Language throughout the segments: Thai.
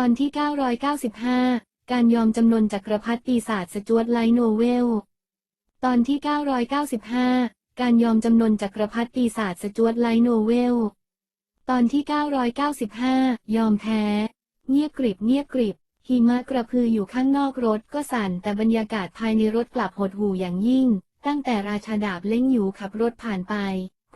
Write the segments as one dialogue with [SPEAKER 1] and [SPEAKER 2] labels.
[SPEAKER 1] ตอนที่ 995 การยอมจำนนจักรพรรดิปีศาจสจวตไลโนเวล ตอนที่ 995 การยอมจำนนจักรพรรดิปีศาจสจวตไลโนเวล ตอนที่ 995 ยอมแพ้ เงียบกริบเงียบกริบหิมะกระพืออยู่ข้างนอกรถก็สั่นแต่บรรยากาศภายในรถกลับหดหู่อย่างยิ่ง ตั้งแต่ราชาดาบเล้งอยู่ขับรถผ่านไป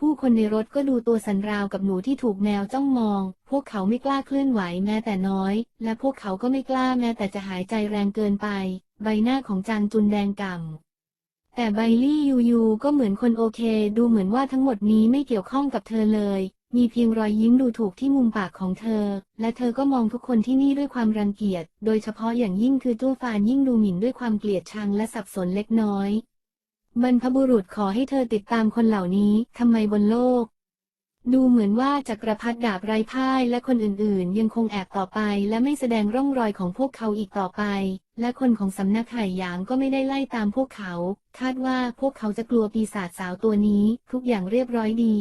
[SPEAKER 1] ผู้คนในรถก็ดูตัวสันราวกับหนูที่ถูกแมวจ้องมอง พวกเขาไม่กล้าเคลื่อนไหวแม้แต่น้อย และพวกเขาก็ไม่กล้าแม้แต่จะหายใจแรงเกินไป ใบหน้าของจางจุนแดงก่ำแต่ไบลี่ยูยูก็เหมือนคนโอเค ดูเหมือนว่าทั้งหมดนี้ไม่เกี่ยวข้องกับเธอเลย มีเพียงรอยยิ้มดูถูกที่มุมปากของเธอ และเธอก็มองทุกคนที่นี่ด้วยความรังเกียจ โดยเฉพาะอย่างยิ่งคือจู้ฟานยิ่งดูหมิ่นด้วยความเกลียดชังและสับสนเล็กน้อย บรรพบุรุษขอให้เธอติดตามคนเหล่านี้ทำไมบนโลก ดูเหมือนว่าจักรพรรดิดาบไร้พ่ายและคนอื่นๆ ยังคงแอบต่อไป และไม่แสดงร่องรอยของพวกเขาอีกต่อไป และคนของสำนักไห่หยางก็ไม่ได้ไล่ตามพวกเขา คาดว่าพวกเขาจะกลัวปีศาจสาวตัวนี้ ทุกอย่างเรียบร้อยดี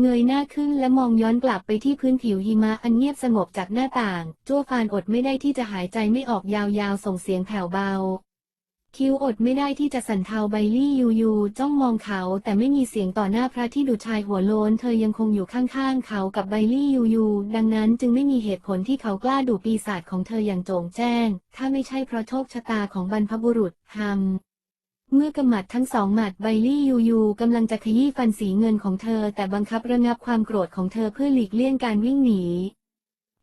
[SPEAKER 1] เงยหน้าขึ้นและมองย้อนกลับไปที่พื้นผิวหิมะอันเงียบสงบจากหน้าต่างจ้วฟานอดไม่ได้ที่จะหายใจไม่ออกยาวๆ ส่งเสียงแผ่วเบา คิวอดไม่ได้ที่จะสั่นเทาไบลี่ยูยูจ้องมองเขาแต่ไม่มีเสียงต่อหน้าพระที่ดุชายหัวโลนเธอยังคงอยู่ข้างๆ เขากับไบลี่ยูยูดังนั้นจึงไม่มีเหตุผลที่เขากล้าดุปีศาจของเธออย่างโจ่งแจ้ง ถ้าไม่ใช่เพราะโชคชะตาของบรรพบุรุษฮัมเมื่อกำหมัดทั้งสองหมัดไบลี่ยูยูกำลังจะขยี้ฟันสีเงินของเธอ แต่บังคับระงับความโกรธของเธอเพื่อหลีกเลี่ยงการวิ่งหนี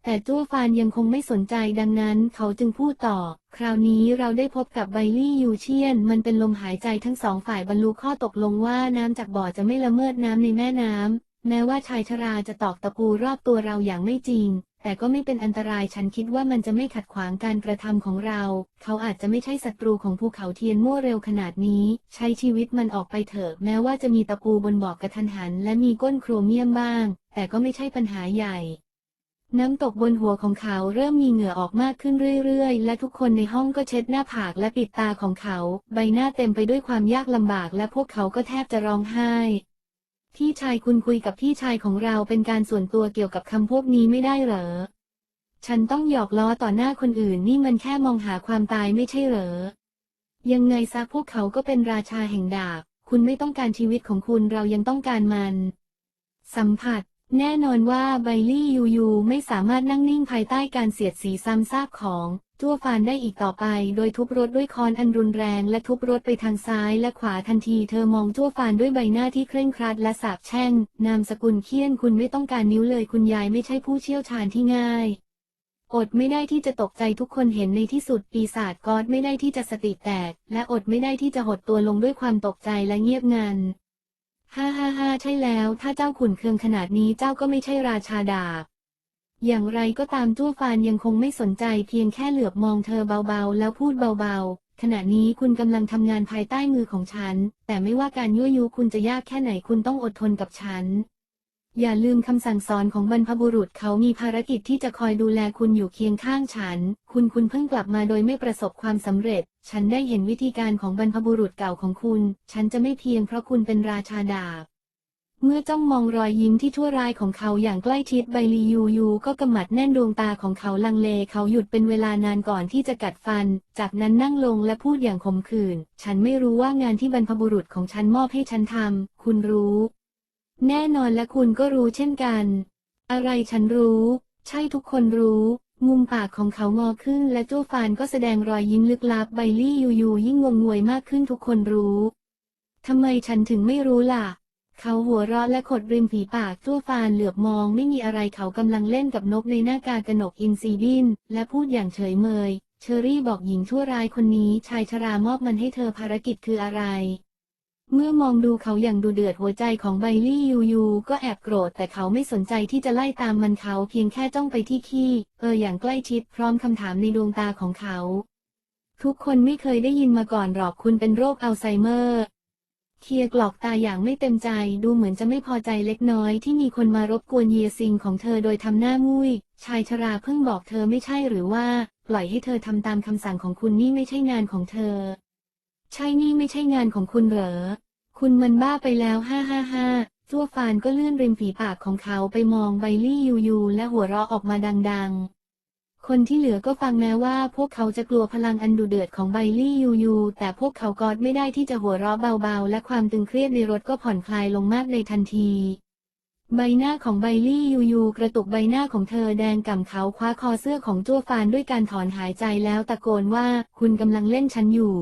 [SPEAKER 1] แต่จ้วฟานยังคงไม่สนใจดังนั้นเขาจึงพูดต่อ คราวนี้เราได้พบกับไบลี่ยูเชียน มันเป็นลมหายใจทั้งสองฝ่ายบรรลุข้อตกลงว่าน้ำจากบ่อจะไม่ละเมิดน้ำในแม่น้ำ แม้ว่าชายชราจะตอกตะปูรอบตัวเราอย่างไม่จริง แต่ก็ไม่เป็นอันตรายฉันคิดว่ามันจะไม่ขัดขวางการกระทำของเรา เขาอาจจะไม่ใช่ศัตรูของภูเขาเทียนมั่วเร็วขนาดนี้ ใช้ชีวิตมันออกไปเถอะ แม้ว่าจะมีตะปูบนบอกกระทันหัน และมีก้นโครเมียมบ้าง แต่ก็ไม่ใช่ปัญหาใหญ่ น้ำตกบนหัวของเขาเริ่มมีเหงื่อออกมากขึ้นเรื่อยๆ และทุกคนในห้องก็เช็ดหน้าผากและปิดตาของเขา ใบหน้าเต็มไปด้วยความยากลำบาก และพวกเขาก็แทบจะร้องไห้ พี่ชายคุณคุยกับพี่ชายของเราเป็นการส่วนตัวเกี่ยวกับคำพวกนี้ไม่ได้เหรอ ฉันต้องหยอกล้อต่อหน้าคนอื่นนี่มันแค่มองหาความตายไม่ใช่เหรอ ยังไงซะพวกเขาก็เป็นราชาแห่งดาบ คุณไม่ต้องการชีวิตของคุณเรายังต้องการมัน สัมผัส แน่นอนว่าไบลี่ยูยูไม่สามารถนั่งนิ่งภายใต้การเสียดสีซ้ำซากของจ้วฟานได้อีกต่อไป โดยทุบรถด้วยคอนอันรุนแรงและทุบรถไปทางซ้ายและขวาทันที เธอมองจ้วฟานด้วยใบหน้าที่เคร่งครัดและสาบแช่ง นามสกุลเคียนคุณไม่ต้องการนิ้วเลยคุณยายไม่ใช่ผู้เชี่ยวชาญที่ง่าย อดไม่ได้ที่จะตกใจทุกคนเห็นในที่สุดปีศาจกอดไม่ได้ที่จะสติแตก และอดไม่ได้ที่จะหดตัวลงด้วยความตกใจและเงียบงัน ฮ่าฮ่าฮ่าใช่แล้ว ถ้าเจ้าขุนเคืองขนาดนี้เจ้าก็ไม่ใช่ราชาดาบ อย่างไรก็ตามจ้วฟานยังคงไม่สนใจเพียงแค่เหลือบมองเธอเบาๆ แล้วพูดเบาๆ ขณะนี้คุณกำลังทำงานภายใต้มือของฉัน แต่ไม่ว่าการยั่วยุคุณจะยากแค่ไหนคุณต้องอดทนกับฉัน อย่าลืมคำสั่งสอนของบรรพบุรุษเขามีภารกิจที่จะคอยดูแลคุณอยู่เคียงข้างฉัน คุณคุณเพิ่งกลับมาโดยไม่ประสบความสำเร็จ ฉันได้เห็นวิธีการของบรรพบุรุษเก่าของคุณ ฉันจะไม่เพียงเพราะคุณเป็นราชาดาบ เมื่อจ้องมองรอยยิ้มที่ชั่วร้ายของเขาอย่างใกล้ชิดไบลียูยูก็กำมัดแน่นดวงตาของเขาลังเลเขาหยุดเป็นเวลานานก่อนที่จะกัดฟัน จากนั้นนั่งลงและพูดอย่างขมขื่น ฉันไม่รู้ว่างานที่บรรพบุรุษของฉันมอบให้ฉันทำคุณรู้ แน่นอนและคุณก็รู้เช่นกัน อะไรฉันรู้ ใช่ทุกคนรู้ มุมปากของเขางอขึ้นและจ้ฟานก็แสดงรอยยิ้มลึกลับไบลี่ยูยูยิ่งงงงวยมากขึ้นทุกคนรู้ทำไมฉันถึงไม่รู้ล่ะ เขาหัวเราะและขดริมฝีปากจ้วฟานเหลือบมองไม่มีอะไรเขากำลังเล่นกับนกในหน้ากากระหนกอินซีบิน และพูดอย่างเฉยเมย เชอรี่บอกหญิงชั่วร้ายคนนี้ชายชรามอบมันให้เธอภารกิจคืออะไร เมื่อมองดูเขาอย่างดูเดือดหัวใจของไบลี่ยูยูก็แอบโกรธแต่เขาไม่สนใจที่จะไล่ตามมันเขาเพียงแค่จ้องไปที่ขี้เอออย่างใกล้ชิดพร้อมคำถามในดวงตาของเขา ทุกคนไม่เคยได้ยินมาก่อนหรอกคุณเป็นโรคอัลไซเมอร์เคียกลอกตาอย่างไม่เต็มใจดูเหมือนจะไม่พอใจเล็กน้อยที่มีคนมารบกวนเยียซิงของเธอโดยทำหน้างุ้ย ชายชราเพิ่งบอกเธอไม่ใช่หรือว่า ปล่อยให้เธอทำตามคำสั่งของคุณนี่ไม่ใช่งานของเธอ ใช่นี่ไม่ใช่งานของคุณเหรอ คุณมันบ้าไปแล้วฮ่าฮ่าฮ่าจ้วฟานก็เลื่อนริมฝีปากของเขาไปมองไบลี่ยูยูและหัวเราะออกมาดังๆ คนที่เหลือก็ฟังแม้ว่าพวกเขาจะกลัวพลังอันดุเดือดของไบลี่ยูยูแต่พวกเขากอดไม่ได้ที่จะหัวเราะเบาๆ และความตึงเครียดในรถก็ผ่อนคลายลงมากในทันทีใบหน้าของไบลี่ยูยูกระตุกใบหน้าของเธอแดงก่ำเขาคว้าคอเสื้อของจ้วฟานด้วยการถอนหายใจแล้วตะโกนว่าคุณกำลังเล่นฉันอยู่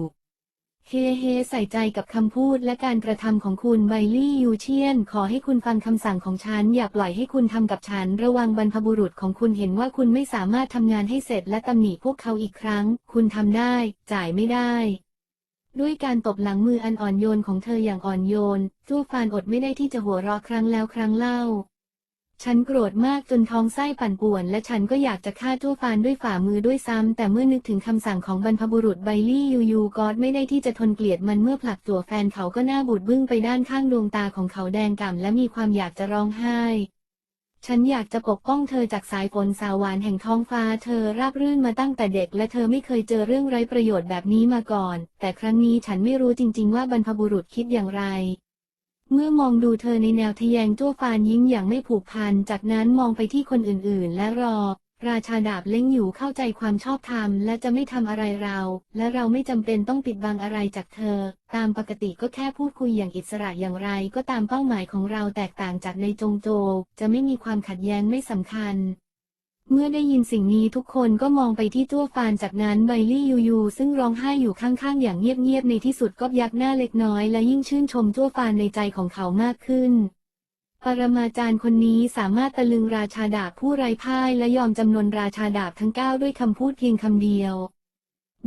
[SPEAKER 1] เฮเฮใส่ใจกับคำพูดและการกระทำของคุณไบลี่ยูเชียน ขอให้คุณฟังคำสั่งของฉัน อย่าปล่อยให้คุณทำกับฉัน ระวังบรรพบุรุษของคุณเห็นว่าคุณไม่สามารถทำงานให้เสร็จและตำหนิพวกเขาอีกครั้ง คุณทำได้ จ่ายไม่ได้ ด้วยการตบหลังมืออันอ่อนโยนของเธออย่างอ่อนโยนจู้ฟานอดไม่ได้ที่จะหัวเราะครั้งแล้วครั้งเล่า ฉันโกรธมากจนท้องไส้ปั่นป่วน และฉันก็อยากจะฆ่าจู้ฟานด้วยฝ่ามือด้วยซ้ำ แต่เมื่อนึกถึงคำสั่งของบรรพบุรุษไบลี่ยูยูกอดไม่ได้ที่จะทนเกลียดมันเมื่อผลักตัวแฟนเขาก็หน้าบูดบึ้งไปด้านข้างดวงตาของเขาแดงก่ำและมีความอยากจะร้องไห้ ฉันอยากจะปกป้องเธอจากสายฝนสาวหวานแห่งท้องฟ้า เธอราบรื่นมาตั้งแต่เด็ก และเธอไม่เคยเจอเรื่องไร้ประโยชน์แบบนี้มาก่อน แต่ครั้งนี้ฉันไม่รู้จริง ๆ ว่าบรรพบุรุษคิดอย่างไร เมื่อมองดูเธอในแนวทะแยงจ้วฟานยิ้มอย่างไม่ผูกพัน จากนั้นมองไปที่คนอื่นๆ และรอ ราชาดาบเล้งอยู่เข้าใจความชอบธรรม และจะไม่ทำอะไรเรา และเราไม่จำเป็นต้องปิดบังอะไรจากเธอ ตามปกติก็แค่พูดคุยอย่างอิสระอย่างไร ก็ตามเป้าหมายของเราแตกต่างจากในจงโจ จะไม่มีความขัดแย้งไม่สำคัญ เมื่อได้ยินสิ่งนี้ทุกคนก็มองไปที่ตัวฟานจากนั้นไบลี่ยูยูซึ่งร้องไห้อยู่ข้างๆ อย่างเงียบๆ ในที่สุดก็ยักหน้าเล็กน้อย และยิ่งชื่นชมตัวฟานในใจของเขามากขึ้น ปรมาจารย์คนนี้สามารถตะลึงราชาดาบผู้ไร้พ่ายและยอมจำนนราชาดาบทั้งเก้าด้วยคำพูดเพียงคำเดียว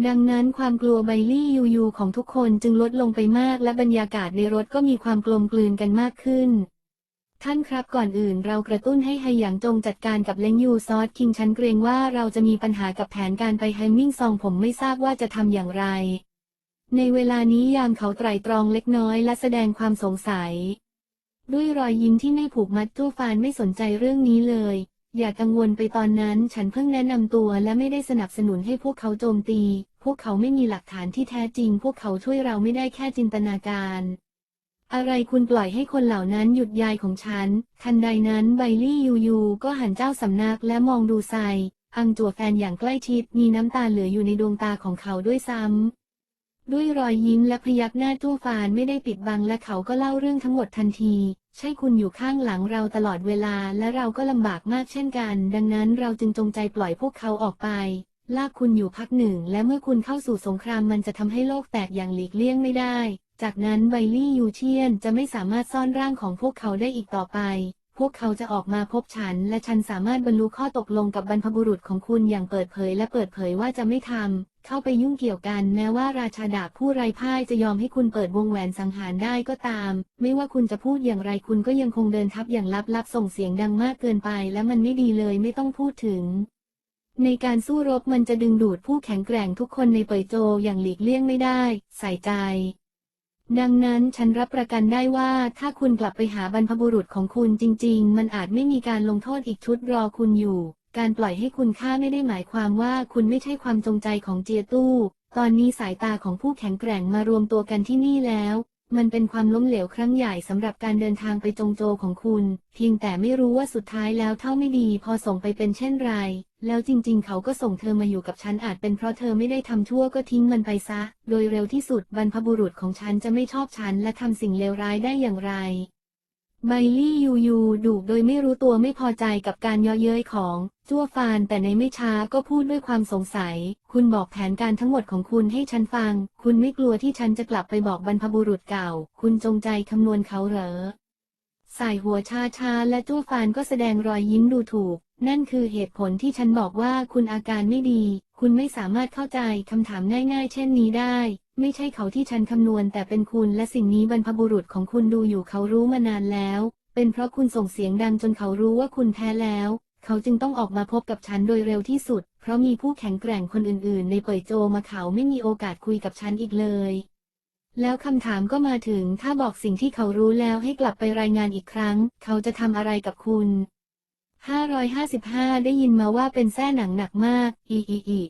[SPEAKER 1] ดังนั้นความกลัวไบลี่ยูยูของทุกคนจึงลดลงไปมากและบรรยากาศในรถก็มีความกลมกลืนกันมากขึ้น ท่านครับก่อนอื่นเรากระตุ้นให้ไฮหยางจงจัดการกับเลงยูซอสคิงฉันเกรงว่าเราจะมีปัญหากับแผนการไปไฮมิ่งซองผมไม่ทราบว่าจะทำอย่างไร ในเวลานี้ยามเขาไตรตรองเล็กน้อยและแสดงความสงสัย ด้วยรอยยิ้มที่ไม่ผูกมัดตู้ฟานไม่สนใจเรื่องนี้เลย อย่ากังวลไปตอนนั้นฉันเพิ่งแนะนำตัวและไม่ได้สนับสนุนให้พวกเขาโจมตี พวกเขาไม่มีหลักฐานที่แท้จริง พวกเขาช่วยเราไม่ได้แค่จินตนาการ อะไรคุณปล่อยให้คนเหล่านั้นหยุดยายของฉัน ทันใดนั้นไบลี่ยูยูก็หันเจ้าสำนักและมองดูไซ อังจัวแฟนอย่างใกล้ชิดมีน้ำตาเหลืออยู่ในดวงตาของเขาด้วยซ้ำ ด้วยรอยยิ้มและพยักหน้าตู้ฟานไม่ได้ปิดบังและเขาก็เล่าเรื่องทั้งหมดทันที ใช่คุณอยู่ข้างหลังเราตลอดเวลาและเราก็ลำบากมากเช่นกัน ดังนั้นเราจึงจงใจปล่อยพวกเขาออกไป ลากคุณอยู่พักหนึ่ง และเมื่อคุณเข้าสู่สงครามมันจะทำให้โลกแตกอย่างหลีกเลี่ยงไม่ได้ จากนั้นไบลี่ยูเชียนจะไม่สามารถซ่อนร่างของพวกเขาได้อีกต่อไป พวกเขาจะออกมาพบฉัน และฉันสามารถบรรลุข้อตกลงกับบรรพบุรุษของคุณอย่างเปิดเผย และเปิดเผยว่าจะไม่ทำ เข้าไปยุ่งเกี่ยวกัน แม้ว่าราชาดาบผู้ไร้พ่ายจะยอมให้คุณเปิดวงแหวนสังหารได้ก็ตาม ไม่ว่าคุณจะพูดอย่างไรคุณก็ยังคงเดินทับอย่างลับๆส่งเสียงดังมากเกินไป และมันไม่ดีเลยไม่ต้องพูดถึงในการสู้รบมันจะดึงดูดผู้แข็งแกร่งทุกคนในเปยโจอย่างหลีกเลี่ยงไม่ได้ ใส่ใจ ดังนั้นฉันรับประกันได้ว่าถ้าคุณกลับไปหาบรรพบุรุษของคุณจริง ๆ มันอาจไม่มีการลงโทษอีกชุดรอคุณอยู่ การปล่อยให้คุณฆ่าไม่ได้หมายความว่าคุณไม่ใช่ความจงใจของเจียตู้ ตอนนี้สายตาของผู้แข็งแกร่งมารวมตัวกันที่นี่แล้ว มันเป็นความล้มเหลวครั้งใหญ่สำหรับการเดินทางไปจงโจของคุณ เพียงแต่ไม่รู้ว่าสุดท้ายแล้วเท่าไม่ดีพอส่งไปเป็นเช่นไร แล้วจริงๆ เขาก็ส่งเธอมาอยู่กับฉันอาจเป็นเพราะเธอไม่ได้ทำชั่วก็ทิ้งมันไปซะ โดยเร็วที่สุดบรรพบุรุษของฉันจะไม่ชอบฉันและทำสิ่งเลวร้ายได้อย่างไร ไบลี่ยูยูดุโดยไม่รู้ตัวไม่พอใจกับการย่อเย้ยของจั่วฟานแต่ในไม่ช้าก็พูดด้วยความสงสัย คุณบอกแผนการทั้งหมดของคุณให้ฉันฟัง คุณไม่กลัวที่ฉันจะกลับไปบอกบรรพบุรุษเก่า คุณจงใจคำนวณเขาเหรอสายหัวชาชาและจั่วฟานก็แสดงรอยยิ้มดูถูก นั่นคือเหตุผลที่ฉันบอกว่าคุณอาการไม่ดี คุณไม่สามารถเข้าใจคำถามง่ายๆ เช่นนี้ได้ ไม่ใช่เขาที่ฉันคำนวณแต่เป็นคุณและสิ่งนี้บรรพบุรุษของคุณดูอยู่เขารู้มานานแล้ว เป็นเพราะคุณส่งเสียงดังจนเขารู้ว่าคุณแพ้แล้ว เขาจึงต้องออกมาพบกับฉันโดยเร็วที่สุด เพราะมีผู้แข็งแกร่งคนอื่นๆ ในเป่ยโจมาเขาไม่มีโอกาสคุยกับฉันอีกเลย แล้วคำถามก็มาถึงถ้าบอกสิ่งที่เขารู้แล้วให้กลับไปรายงานอีกครั้ง เขาจะทำอะไรกับคุณ555 ได้ยินมาว่าเป็นแส้หนังหนักมาก อีอีอี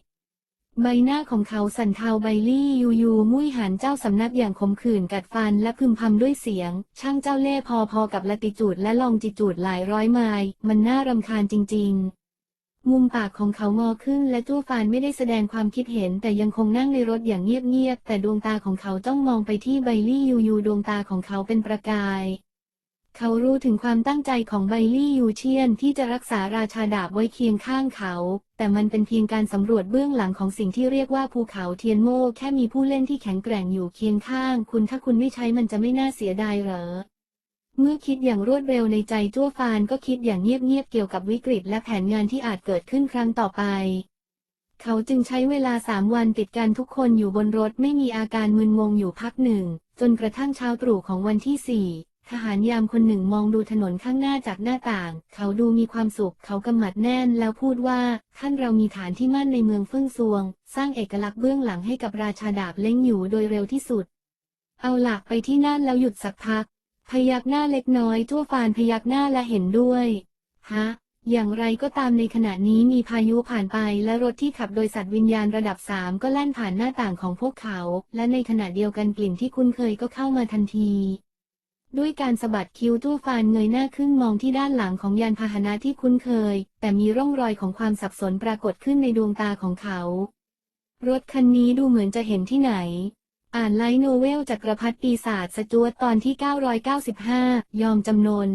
[SPEAKER 1] ใบหน้าของเขาสั่นเทาไบลี่ยูยูมุ้ยหันเจ้าสำนักอย่างขมขื่นกัดฟันและพึมพำด้วยเสียง ช่างเจ้าเล่ห์พอๆกับละติจูดและลองจิจูดหลายร้อยไมล์มันน่ารำคาญจริง ๆมุมปากของเขางอขึ้นและจู้ฟานไม่ได้แสดงความคิดเห็น แต่ยังคงนั่งในรถอย่างเงียบๆแต่ดวงตาของเขาจ้องมองไปที่ไบลี่ยูยูดวงตาของเขาเป็นประกาย เขารู้ถึงความตั้งใจของไบลี่ยูเชียนที่จะรักษาราชาดาบไว้เคียงข้างเขา แต่มันเป็นเพียงการสำรวจเบื้องหลังของสิ่งที่เรียกว่าภูเขาเทียนโม่แค่มีผู้เล่นที่แข็งแกร่งอยู่เคียงข้าง คุณถ้าคุณไม่ใช้มันจะไม่น่าเสียดายเหรอ เมื่อคิดอย่างรวดเร็วในใจจ้วฟานก็คิดอย่างเงียบๆเกี่ยวกับวิกฤตและแผนงานที่อาจเกิดขึ้นครั้งต่อไปเขาจึงใช้เวลาสามวันติดกันทุกคนอยู่บนรถไม่มีอาการมึนงงอยู่พักหนึ่ง จนกระทั่งเช้าตรู่ของวันที่สี่ ทหารยามคนหนึ่งมองดูถนนข้างหน้าจากหน้าต่าง เขาดูมีความสุข เขากำหมัดแน่นแล้วพูดว่า ท่านเรามีฐานที่มั่นในเมืองเฟื่องซวง สร้างเอกลักษณ์เบื้องหลังให้กับราชาดาบเล้งอยู่โดยเร็วที่สุด เอาหลักไปที่นั่นแล้วหยุดสักพัก พยักหน้าเล็กน้อยทั่วฟานพยักหน้าและเห็นด้วย ฮะ อย่างไรก็ตามในขณะนี้มีพายุผ่านไปและรถที่ขับโดยสัตว์วิญญาณระดับสามก็แล่นผ่านหน้าต่างของพวกเขา และในขณะเดียวกันกลิ่นที่คุ้นเคยก็เข้ามาทันที ด้วยการสะบัดคิ้วตู้ฟานเงยหน้าขึ้นมองที่ด้านหลังของยานพาหนะที่คุ้นเคย แต่มีร่องรอยของความสับสนปรากฏขึ้นในดวงตาของเขา รถคันนี้ดูเหมือนจะเห็นที่ไหน อ่านไลท์โนเวลจักรพรรดิปีศาจสจวตตอนที่ 995 ยอมจำนน